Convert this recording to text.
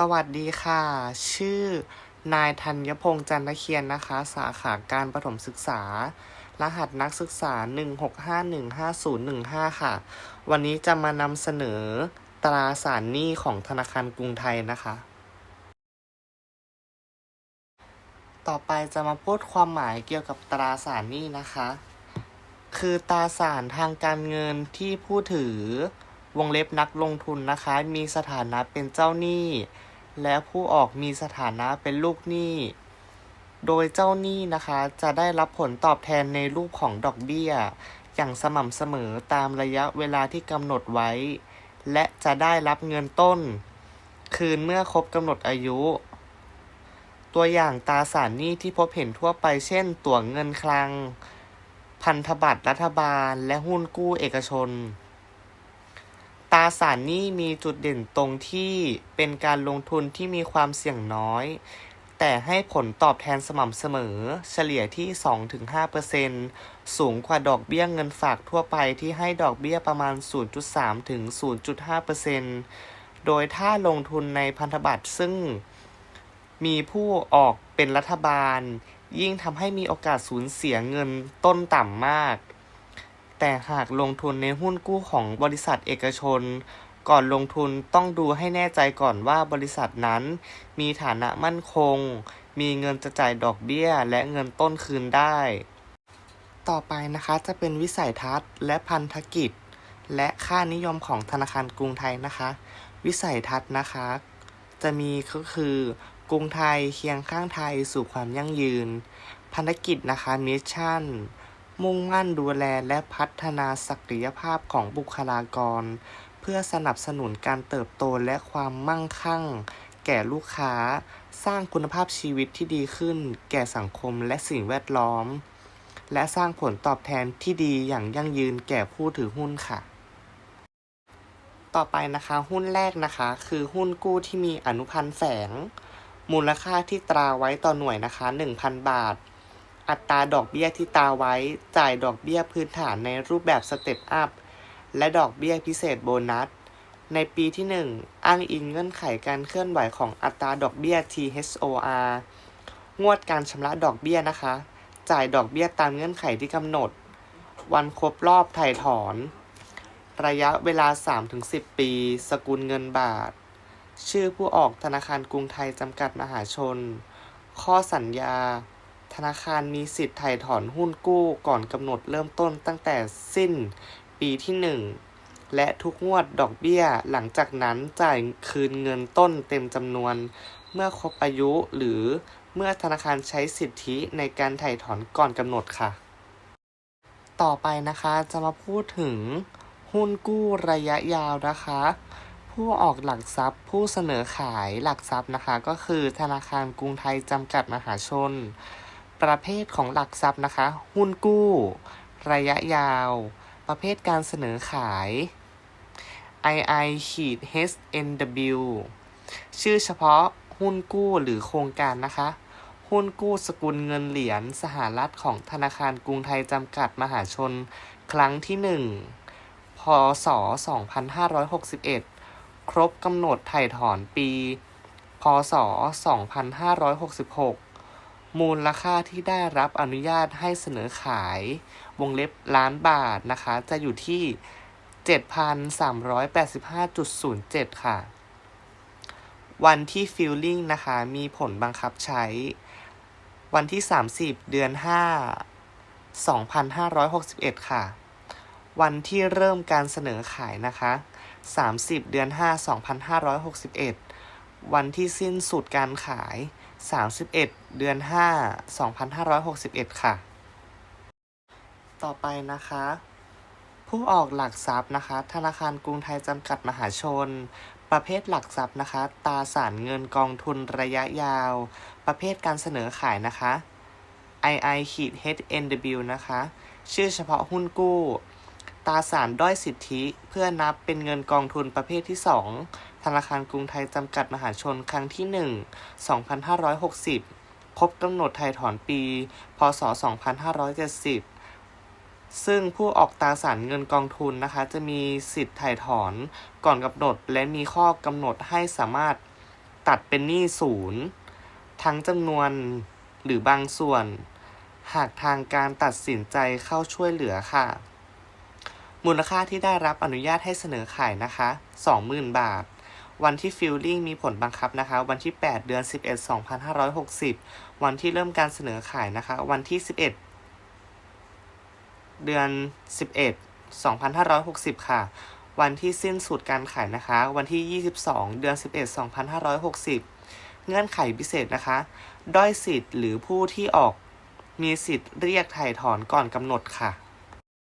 สวัสดีค่ะ ชื่อนายธัญพงษ์จันทเคียนนะคะ สาขาการประถมศึกษา รหัสนักศึกษา 165150115 ค่ะ วันนี้จะมานำเสนอตราสารหนี้ของธนาคารกรุงไทยนะคะ ต่อไปจะมาพูดความหมายเกี่ยวกับตราสารหนี้นะคะ คือตราสารทางการเงินที่ผู้ถือวงเล็บนักลงทุนนะคะ มีสถานะเป็นเจ้าหนี้ และผู้ออกมีสถานะเป็นลูกหนี้ โดยเจ้าหนี้นะคะจะได้รับผลตอบแทนในรูปของดอกเบี้ย อย่างสม่ำเสมอตามระยะเวลาที่กำหนดไว้ และจะได้รับเงินต้น คืนเมื่อครบกำหนดอายุ ตัวอย่างตราสารหนี้ที่พบเห็นทั่วไปเช่น ตั๋วเงินคลัง พันธบัตรรัฐบาล และหุ้นกู้เอกชน ตราสารหนี้มีจุดเด่นตรงที่เป็นการลงทุนที่มีความเสี่ยงน้อย แต่ให้ผลตอบแทนสม่ำเสมอ เฉลี่ยที่ 2-5%สูงกว่าดอกเบี้ยเงินฝากทั่วไปที่ให้ดอกเบี้ยประมาณ 0.3 ถึง 0.5%โดยถ้าลงทุนในพันธบัตรซึ่งมีผู้ออกเป็นรัฐบาล ยิ่งทำให้มีโอกาสสูญเสียเงินต้นต่ำมาก แต่หากลงทุนในหุ้นกู้ของบริษัทเอกชน ก่อนลงทุนต้องดูให้แน่ใจก่อนว่าบริษัทนั้น มีฐานะมั่นคง มีเงินจะจ่ายดอกเบี้ย และเงินต้นคืนได้ ต่อไปนะคะจะเป็นวิสัยทัศน์ และพันธกิจ และค่านิยมของธนาคารกรุงไทยนะคะ วิสัยทัศน์นะคะ จะมีก็คือกรุงไทยเคียงข้างไทยสู่ความยั่งยืน พันธกิจนะคะมิชชั่น มุ่งมั่นดูแลและพัฒนาศักยภาพของบุคลากร เพื่อสนับสนุนการเติบโตและความมั่งคั่ง แก่ลูกค้า สร้างคุณภาพชีวิตที่ดีขึ้น แก่สังคมและสิ่งแวดล้อม และสร้างผลตอบแทนที่ดีอย่างยั่งยืนแก่ผู้ถือหุ้นค่ะ ต่อไปนะคะหุ้นแรกนะคะ คือหุ้นกู้ที่มีอนุพันธ์แฝงมูลค่าที่ตราไว้ต่อหน่วยนะคะ 1,000 บาท อัตราดอกเบี้ยที่ตาไว้จ่ายดอกเบี้ยพื้นฐานในรูปแบบสเต็ปอัพและดอกเบี้ยพิเศษโบนัส ในปีที่ 1 อ้างอิงเงื่อนไขการเคลื่อนไหวของอัตราดอกเบี้ย THOR งวดการชำระดอกเบี้ยนะคะ จ่ายดอกเบี้ยตามเงื่อนไขที่กำหนด วันครบรอบถ่ายถอน ระยะเวลา 3-10 ปี สกุลเงินบาท ชื่อผู้ออกธนาคารกรุงไทยจำกัดมหาชน ข้อสัญญา ธนาคารมีสิทธิ์ถ่ถอนหุ้นกู้ก่อนกำหนดเริ่มต้นตั้งแต่สิ้นปีที่ 1 และทุกงวดดอกเบี้ยหลังจากนั้นจ่ายคืนเงินต้นเต็มจำนวน เมื่อครบอายุหรือเมื่อธนาคารใช้สิทธิในการถ่ายถอนก่อนกำหนดค่ะ ต่อไปนะคะจะมาพูดถึงหุ้นกู้ระยะยาวนะคะ ผู้ออกหลักทรัพย์ ผู้เสนอขายหลักทรัพย์นะคะ ก็คือธนาคารกรุงไทยจำกัดมหาชน ประเภทของหลักทรัพย์นะคะ หุ้นกู้ ระยะยาว ประเภทการเสนอขาย II ขีด HNW ชื่อเฉพาะหุ้นกู้หรือโครงการนะคะ หุ้นกู้สกุลเงินเหรียญสหรัฐของธนาคารกรุงไทยจำกัดมหาชน ครั้งที่ 1 พศ 2561 ครบกำหนดไถ่ถอนปี พศ 2566 มูลค่าที่ได้รับอนุญาตให้เสนอขายวงเล็บล้านบาทนะคะ จะอยู่ที่ 7,385.07 ค่ะ วันที่ฟิลลิ่งนะคะ มีผลบังคับใช้ วันที่ 30 เดือน 5 2561 ค่ะ วันที่เริ่มการเสนอขายนะคะ 30 เดือน 5 2561 วันที่สิ้นสุดการขาย 31 เดือน 5 2561 ค่ะ ต่อไปนะคะ ผู้ออกหลักทรัพย์นะคะ ธนาคารกรุงไทยจำกัดมหาชน ประเภทหลักทรัพย์นะคะ ตราสารเงินกองทุนระยะยาว ประเภทการเสนอขายนะคะ II ขีด HNW นะคะ ชื่อเฉพาะหุ้นกู้ ตราสารด้อยสิทธิเพื่อนับเป็นเงินกองทุนประเภทที่ 2 ธนาคารกรุงไทยจำกัดมหาชนครั้งที่ 1 2560 ครบกำหนดไถ่ถอนปี พศ 2570 ซึ่งผู้ออกตราสารเงินกองทุนนะคะ จะมีสิทธิ์ไถ่ถอนก่อนกำหนด และมีข้อกำหนดให้สามารถตัดเป็นหนี้ศูนย์ ทั้งจำนวนหรือบางส่วน หากทางการตัดสินใจเข้าช่วยเหลือค่ะ มูลค่าที่ได้รับอนุญาตให้เสนอขายนะคะ 20,000 บาท วันที่ฟิลลิ่งมีผลบังคับนะคะ วันที่ 8 เดือน 11 2560 วันที่เริ่มการเสนอขายนะคะ วันที่ 11 เดือน 11 2560 ค่ะ วันที่สิ้นสุดการขายนะคะ วันที่ 22 เดือน 11 2560 เงื่อนไขพิเศษนะคะ ด้อยสิทธิ์หรือผู้ที่ออกมีสิทธิ์เรียกถ่ายถอนก่อนกำหนดค่ะ